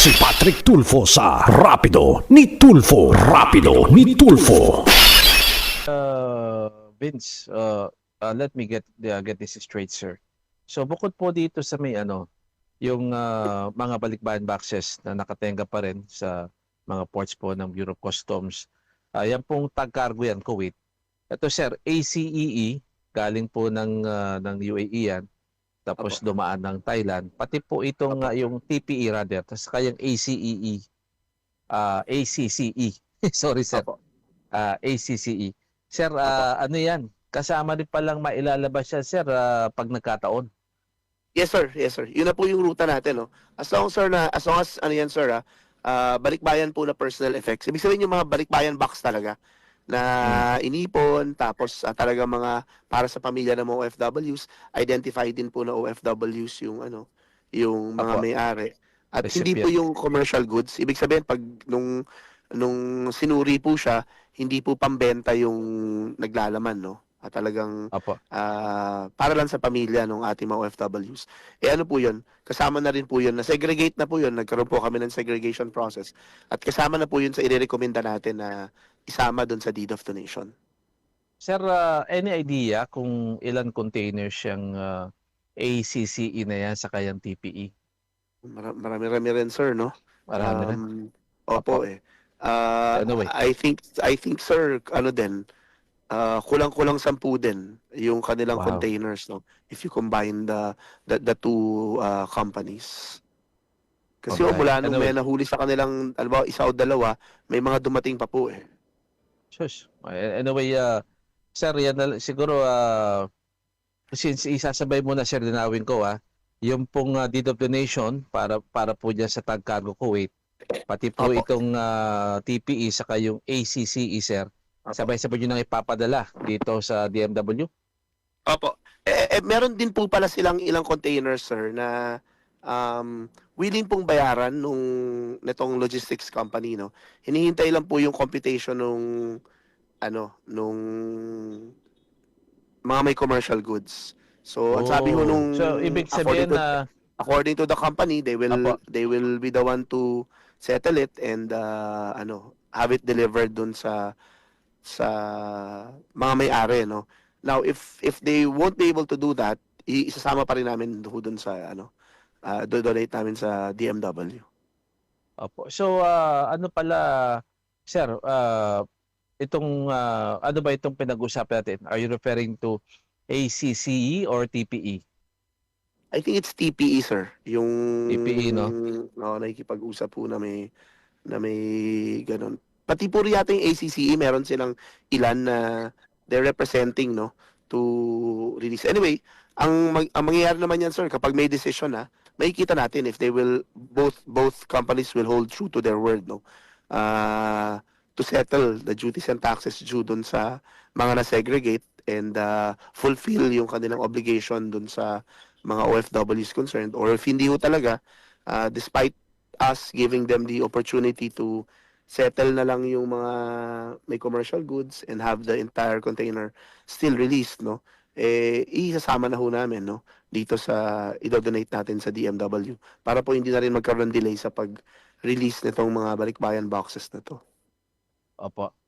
Si Patrick Tulfo sa Rapido ni Tulfo. Rapido ni Tulfo. Uh, Vince, uh, uh, let me get uh, get this straight, sir. So bukod po dito sa may ano, yung uh, mga balikbayan boxes na nakatenga pa rin sa mga ports po ng Bureau of Customs. Uh, yan pong tag cargo yan, Kuwait. Ito sir, ACEE, galing po ng uh, ng UAE yan. Tapos dumaan ng Thailand. Pati po itong uh, yung TPE rather, tapos kayang ACEE. Uh, ACCE. Sorry sir. Uh, ACCE. Sir, ah, ano yan? Kasama rin palang mailalabas siya, sir, ah, pag nagkataon. Yes sir, yes sir. Yun na po yung ruta natin, no. As long sir na as long as ano yan sir, ah, ah, balikbayan po na personal effects. Ibig sabihin yung mga balikbayan box talaga na inipon tapos ah, talaga mga para sa pamilya ng mga OFWs, identified din po na OFWs yung ano, yung mga Apo. may-ari. At hindi Recipient. po yung commercial goods. Ibig sabihin pag nung nung sinuri po siya, hindi po pambenta yung naglalaman, no. At talagang Apo. ah, para lang sa pamilya ng ating mga OFWs. Eh ano po yun? Kasama na rin po yun. Na-segregate na po yun. Nagkaroon po kami ng segregation process. At kasama na po yun sa irerekomenda natin na isama doon sa deed of donation. Sir, ah, any idea kung ilan containers yung ah, ACCE na yan sa kayang TPE? Mara- Marami-rami rin, sir, no? Marami rin. Um, Opo, eh. Ah, Anyway. I think, I think, sir, ano din, ah, kulang-kulang sampu din yung kanilang Wow. containers, no? If you combine the the, the two ah, companies. Kasi oh, Alright. mula nung Anyway. may nahuli sa kanilang, alam ba, isa o dalawa, may mga dumating pa po eh. Shush. Anyway, ah, sir, yan na, siguro, ah, since isasabay mo na, sir, dinawin ko, ah, yung pong ah, deed of donation para para po dyan sa Tag Cargo Kuwait, pati po Opo. itong ah, TPE saka yung ACCE, sir, sabay-sabay nyo nang ipapadala dito sa DMW? Opo. Eh, eh, meron din po pala silang ilang containers, sir, na um, willing pong bayaran nung netong logistics company, no? Hinihintay lang po yung computation nung ano, nung mga may commercial goods. So, ang sabi ko Oh. nung So, ibig according sabihin to, na, according to the company, they will Apo. they will be the one to settle it and uh, ano, have it delivered dun sa sa mga may-ari, no? Now, if if they won't be able to do that, i- isasama pa rin namin do- dun sa ano, uh, donate namin sa DMW. Opo. So, ah, ano pala, sir, ah, itong, ah, ano ba itong pinag-usapan natin? Are you referring to ACCE or? TPE? I think it's TPE, sir. Yung TPE, no? No, nakikipag-usap po na may na may ganun. Pati po rin yata yung ACCE, meron silang ilan na they're representing, no, to release. Anyway, ang, mag, ang mangyayari naman yan, sir, kapag may decision na, makikita natin if they will, both both companies will hold true to their word, no, uh, to settle the duties and taxes due dun sa mga na-segregate and uh, fulfill yung kanilang obligation dun sa mga OFWs concerned or if hindi ho talaga, uh, despite us giving them the opportunity to settle na lang yung mga may commercial goods and have the entire container still released, no? Eh, isasama na ho namin, no? Dito sa, idodonate natin sa DMW para po hindi na rin magkaroon ng delay sa pag-release nitong mga balikbayan boxes na to. Opo.